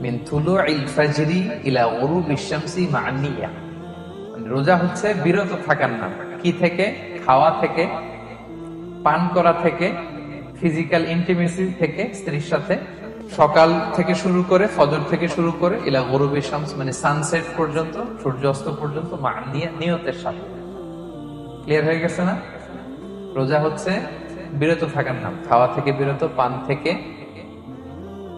মিন রোজা হচ্ছে বিরত থাকার নাম। কি থেকে? খাওয়া থেকে, পান করা থেকে, ফিজিক্যাল ইন্টিমেসি থেকে, স্ত্রীর সাথে, সকাল থেকে শুরু করে, ফজর থেকে শুরু করে, ইলা গরুবি শামস মানে সানসেট পর্যন্ত, সূর্যাস্ত পর্যন্ত নিয়তের সাথে। ক্লিয়ার হয়ে গেছে না? রোজা হচ্ছে বিরত থাকার নাম। খাওয়া থেকে বিরত, পান থেকে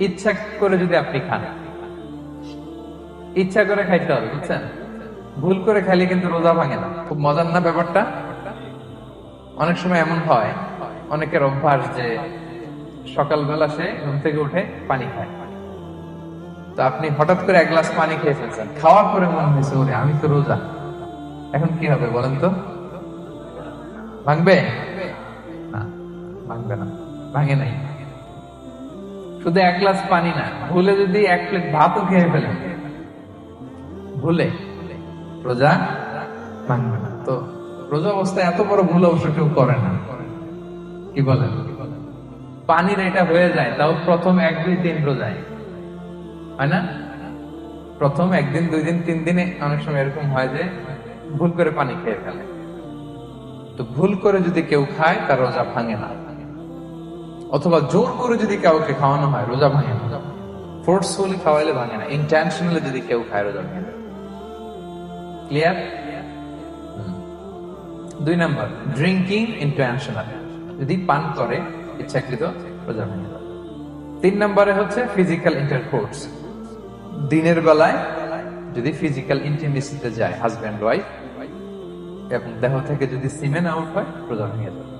ইচ্ছা করে যদি আপনি খান। ইচ্ছা করে খাইতে হবে, বুঝছেন? ভুল করে খাইলে কিন্তু রোজা ভাঙে না। খুব মজার না ব্যাপারটা? অনেক সময় এমন হয়, অনেকের অভ্যাস যে সকালবেলা সে ঘুম থেকে উঠে পানি খায়। তো আপনি হঠাৎ করে এক গ্লাস পানি খেয়ে ফেলছেন। খাওয়ার পরে মনে হয়েছে, ওরে, আমি তো রোজা। এখন কি হবে বলেন তো? ভাঙবে? না ভাঙবে না। ভাঙে নাই। শুধু এক গ্লাস পানি না। ভুলে যদি এক প্লেট ভাতও খেয়ে ফেলেন ভুলে। রোজা ভাঙবে না। তো রোজা অবস্থায় এত বড় ভুল অবশ্য কেউ করে না। কি বলেন? পানির এটা হয়ে যায়, তাও প্রথম এক, দুই দিন রোজায়। হয় না? প্রথম একদিন, দুই দিন, তিন দিনে অনেক সময় এরকম হয় যে ভুল করে পানি খেয়ে ফেলে। তো ভুল করে যদি কেউ খায়, তার রোজা ভাঙে না। অথবা জোর করে যদি কাউকে খাওয়ানো হয়, রোজা ভাঙে না। ফোর্সফুলি খাওয়াইলে ভাঙে না। ইন্টেনশনালি যদি কেউ খায়, রোজা ভাঙে না। ক্লিয়ার দুই নাম্বার ড্রিঙ্কিং ইন্টেনশনাল যদি পান করে, ইচ্ছাকৃত, রোজা ভেঙে যাবে তিন নম্বরে হচ্ছে ফিজিক্যাল ইন্টারকোর্স দিনের বেলায় যদি ফিজিক্যাল ইন্টিমেসিতে যায় হাজব্যান্ড ওয়াইফ এবং দেহ থেকে যদি সিমেন আউট হয়, রোজা ভেঙে যাবে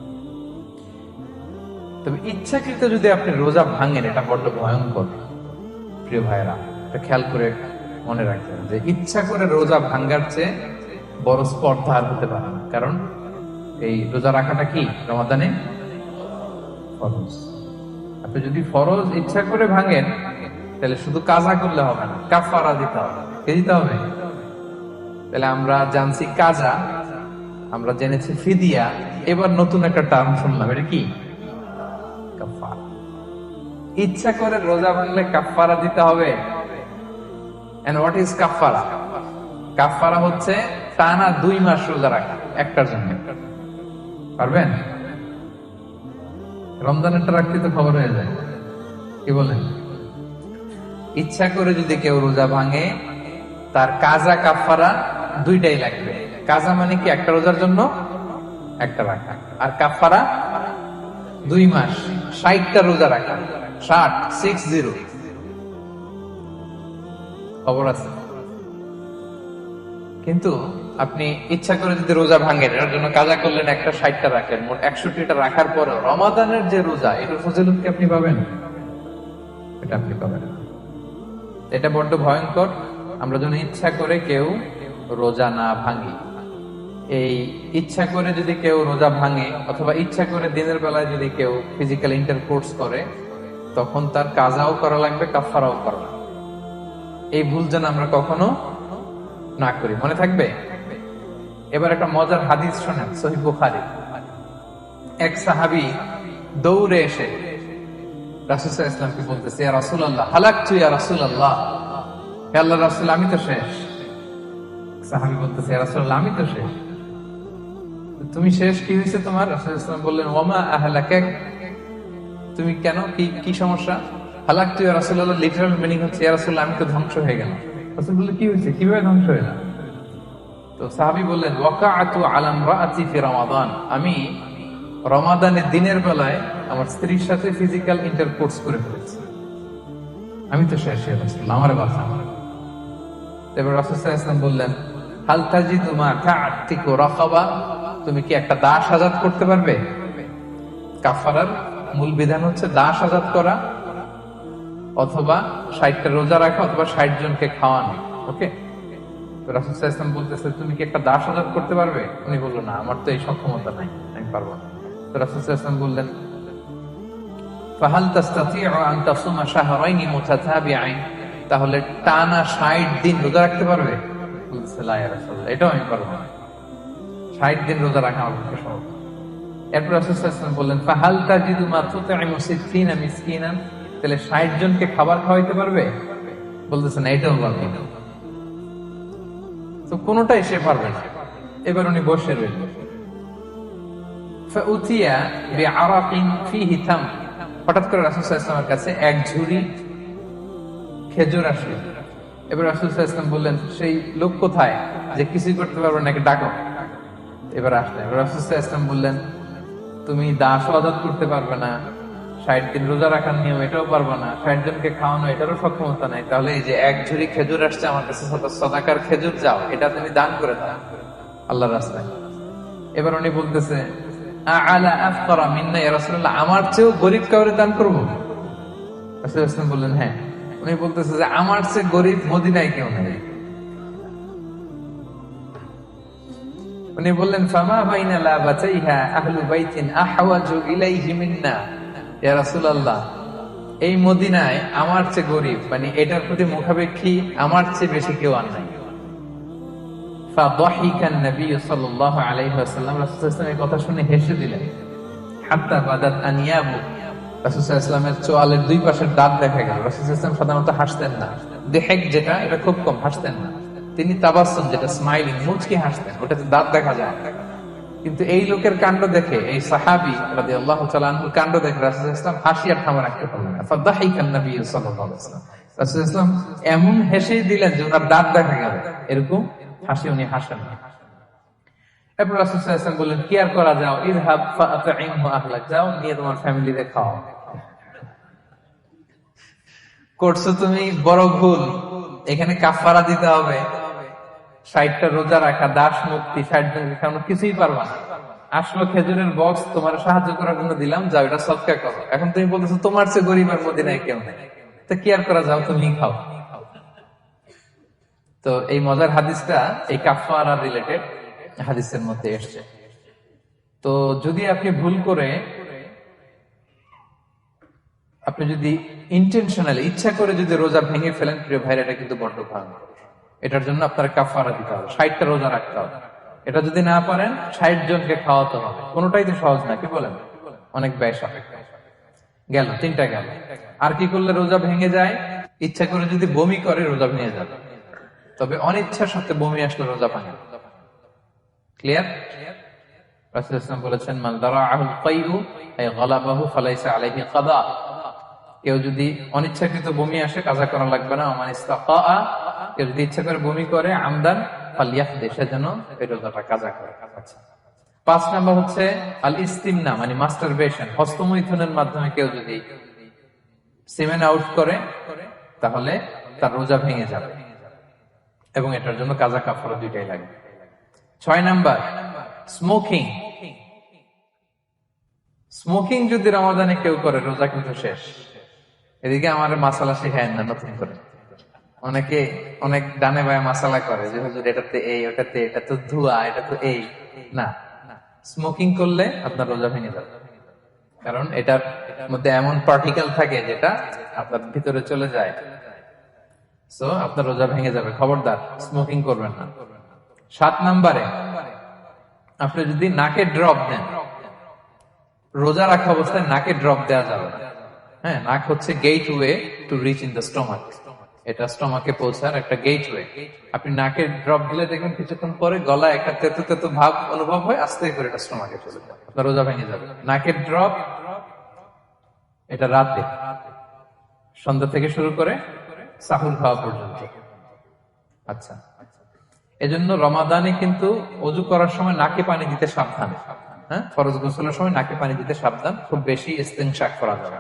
তবে ইচ্ছাকৃত যদি আপনি রোজা ভাঙেন, এটা বড্ড ভয়ঙ্কর। প্রিয় ভাইরা এটা খেয়াল করে মনে রাখবেন যে ইচ্ছা করে রোজা ভাঙ্গার চেয়ে বড় স্পর্ধা আর হতে পারে কারণ এই রোজা রাখাটা কি? রমাদানে ফরজ। আপনি যদি ফরজ ইচ্ছা করে ভাঙেন, তাহলে শুধু কাজা করলে হবে না কাফারা দিতে হবে। কে দিতে হবে? তাহলে আমরা জানছি কাজা, আমরা জেনেছি ফিদিয়া, এবার নতুন একটা টার্ম শুনলাম, এটা কি? ইচ্ছা করে রোজা ভাঙলে কাফারা দিতে হবে। এন্ড হোয়াট ইজ কাফারা কাফারা হচ্ছে টানা দুই মাস রোজা রাখা, একটার জন্য। পারবেন? রমজানেরটা রাখতে তো খবর হয়ে যায়। কি বলেন? ইচ্ছা করে যদি কেউ রোজা ভাঙে, তার কাজা কাফারা দুইটাই লাগবে। কাজা মানে কি? একটা রোজার জন্য, একটা রাখা। আর কাফারা দুই মাস, ষাটটা রোজা রাখা। ষাট সিক্স জিরো খবর আছে। কিন্তু আপনি ইচ্ছা করে যদি রোজা ভাঙেন, এটার জন্য কাজা করলেন একটা ষাটটা রাখলেন মোট একষট্টিটা রাখার পর রমাদানের যে রোজা, এটার ফজিলত কি আপনি পাবেন? এটা আপনি পাবেন এটা বড্ড ভয়ঙ্কর। আমরা যেন ইচ্ছা করে কেউ রোজা না ভাঙি। এই ইচ্ছা করে যদি কেউ রোজা ভাঙে, অথবা ইচ্ছা করে দিনের বেলায় যদি কেউ ফিজিক্যাল ইন্টারকোর্স করে তখন তার কাজাও করা লাগবে কাফারাও করা লাগবে। এই ভুল যেন আমরা কখনো না করি। মনে থাকবে? এবার একটা মজার হাদিস শোনেন, সহি বুখারি। এক সাহাবি দৌড়ে এসে রাসুসাহ ইসলামকে বলতেছে, ইয়া রাসুল আল্লাহ হালাক তু ইয়া রাসুল আল্লাহ আল্লাহ রাসুল, আমি তো শেষ। সাহাবি বলতেছে, ইয়া রাসুল আমি তো শেষ। তুমি শেষ কি হয়েছে তোমার? রাসুল ইসলাম বললেন ওমা আহলাকে তুমি কেন? কি কি সমস্যা? হালাক, তুই রাসুল্লাহ লিটারাল মিনিং হচ্ছে রাসুল্লাহ আমি তো ধ্বংস হয়ে গেলাম। রাসুল বললেন কি হয়েছে? কীভাবে ধ্বংস হয়ে গেলাম? তো সাহাবি বললেন, ওয়াকাআতু আলাম রাআতি ফি রমাদান। আমি রমাদানের দিনের বেলায় আমার স্ত্রীর সাথে ফিজিক্যাল করে ফেলেছি। আমি তো শেষ হয়ে রাসূলুল্লাহ আমার বাসা। এবার রাসূল ওয়াসাল্লাম বললেন, হাল তাজিদু মা তা'তিকু রাকাবা তুমি কি একটা দাস আজাদ করতে পারবে? কাফারার মূল বিধান হচ্ছে দাস আজাদ করা অথবা ষাটটা রোজা রাখা অথবা ষাট জনকে খাওয়ানো ওকে তো রাসুল ইসলাম বলতেছে, তুমি কি একটা দাস আজাদ করতে পারবে? উনি বলল, না, আমার তো এই সক্ষমতা নাই, আমি পারব না। তো রাসুল ইসলাম বললেন তাহলে টানা 60 দিন রোজা রাখতে পারবে? এটাও আমি পারব না। 60 দিন রোজা রাখা আমার পক্ষে সম্ভব। এরপর বললেন, ফাহাল তাজিদু মা তুতঈমু সিত্তিনা মিসকিনান? তাহলে 60 জনকে খাবার খাওয়াইতে পারবে? বলতেছে, না, এটাও পারবে তো কোনোটাই সে পারবে না। এবার উনি বসে থাম হঠাৎ করে রাসূল কাছে এক ঝুড়ি খেজুর আসলো। এবার রাসূল বললেন, সেই লোক কোথায়? যে কিছুই করতে পারবে নাকি ডাকো। এবার এবার রাসূল ওয়াসাল্লাম বললেন তুমি দাস আজাদ করতে পারবে না। ষাট দিন রোজা রাখার নিয়ম এটাও পারবে না। ষাট জনকে খাওয়ানো এটারও সক্ষমতা নাই। তাহলে এই যে এক ঝুড়ি খেজুর আসছে আমার কাছে, সদা- সদাকার খেজুর যাও, এটা তুমি দান করে দাও। আল্লাহ রাস্তায়। এবার উনি বলতেছে আমার চেয়েও গরিব কাউরে দান করব? বললেন হ্যাঁ। উনি বলতেছে যে, আমার চেয়ে গরিব মদিনায় কেউ নেই। উনি বললেন, ফামা বাইনা লা বাতাইহা আহলু বাইতিন আহওয়াজু ইলাইহি মিন্না। ইয়া রাসূলুল্লাহ, এই মদিনায় আমার চেয়ে গরিব মানে এটার প্রতি মুখাপেক্ষি আমার চেয়ে বেশি কেউ আর নাই। নবী সাল্লাল্লাহু আলাইহি ওয়াসাল্লাম রাসূলুল্লাহ কথা শুনে হেসে দিলেন, হাত্তা বাদাত আনিয়াবু। রাসূলুল্লাহ চোয়ালের দুই পাশের দাঁত দেখা গেল। রাসূলুল্লাহ সাধারণত হাসতেন না। দেহেক যেটা, এটা খুব কম, হাসতেন না। তিনি তাবাসসুম যেটা স্মাইলিং মুচকি হাসতেন, ওটাতে দাঁত দেখা যায়। কিন্তু এই লোকের কাণ্ড দেখে, এই সাহাবি তাআলা আনহুর কাণ্ড দেখে রাসূল ওয়াসাল্লাম হাসি আর থামা রাখতে পারলেন রাসূল সাল্লাল্লাহু এমন দিলেন যে ওনার দাঁত দেখা গেল। এরকম হাসি উনি হাসেন এরপর রাসূল ওয়াসাল্লাম বললেন, কি আর করা যাও? ফাআতিমহু আহলাক, যাও নিয়ে তোমার করছ তুমি? বড় ভুল। এখানে কাফারা দিতে হবে। ষাটটা রোজা রাখা, দাস মুক্তি ষাট জন খাওয়ানো কিছুই পারবা না। আসলো খেজুরের বক্স, তোমার সাহায্য করার জন্য দিলাম, যাও, এটা সৎকা করো। এখন তুমি বলতেছো, তোমার চেয়ে গরিবের মদিনায় কেউ নেই। তো কি আর করা যাও, তুমি খাও। তো এই মজার হাদিসটা এই কাফারা রিলেটেড হাদিসের মধ্যে এসছে। তো যদি আপনি ভুল করে, আপনি যদি ইন্টেনশনালি ইচ্ছা করে যদি রোজা ভেঙে ফেলেন, প্রিয় ভাইরা, এটা কিন্তু বড্ড ভয়ঙ্কর। এটার জন্য আপনার কাফারা দিতে হবে, ষাটটা রোজা রাখতে হবে। এটা যদি না পারেন, ষাট জনকে খাওয়াতে হবে। কোনোটাই তো সহজ না, কি বলেন? অনেক ব্যয় সাপেক্ষ গেল, তিনটা গেল। আর কি করলে রোজা ভেঙে যায়? ইচ্ছা করে যদি বমি করে, রোজা ভেঙে যাবে। তবে অনিচ্ছার সাথে বমি আসলে রোজা ভাঙে ক্লিয়ার রাসূল ইসলাম বলেছেন কেউ যদি অনিচ্ছাকৃত বমি আসে, কাজা করা লাগবে না। কেউ যদি ইচ্ছা করে বমি করে, আমদান সে যেন কাজা করে। আচ্ছা পাঁচ নাম্বার হচ্ছে আল ইস্তিমনা মানে হস্তমৈথুনের মাধ্যমে কেউ যদি সিমেন আউট করে, তাহলে তার রোজা ভেঙে যাবে। এবং এটার জন্য কাজা কাফারা দুইটাই লাগে। ছয় নাম্বার, স্মোকিং। স্মোকিং যদি রমাদানে কেউ করে, রোজা কিন্তু শেষ। এদিকে আমার মাসালা শেখায় না, নতুন করে। অনেকে অনেক ডানে বায়ে মাসালা করে যে, হুজুর এটাতে এই, ওটাতে, এটা তো ধোয়া, এটা তো এই। না। স্মোকিং করলে আপনার রোজা ভেঙে যাবে। কারণ এটার মধ্যে এমন পার্টিকেল থাকে যেটা আপনার ভিতরে চলে যায়। সো আপনার রোজা ভেঙে যাবে। খবরদার স্মোকিং করবেন না। সাত নাম্বারে, আপনি যদি নাকে ড্রপ দেন, রোজা রাখা অবস্থায় নাকে ড্রপ দেওয়া যাবে হ্যাঁ নাক হচ্ছে gateway to reach in the stomach এটা স্টমাকে পৌঁছার একটা গেট ওয়ে আপনি নাকে ড্রপ দিলে দেখবেন কিছুক্ষণ পরে গলা একটা তেতো তেতো ভাব অনুভব হয় আস্তে করে এটা স্টমাকে চলে যাবে রোজা ভেঙে যাবে। নাকের ড্রপ এটা রাতে সন্ধ্যা থেকে শুরু করে সাহুল খাওয়া পর্যন্ত। আচ্ছা। এজন্য রমাদানে কিন্তু অজু করার সময় নাকে পানি দিতে সাবধান। হ্যাঁ? ফরজ গোসলের সময় নাকে পানি দিতে সাবধান। খুব বেশি ইস্তেনশাক করা যাবে।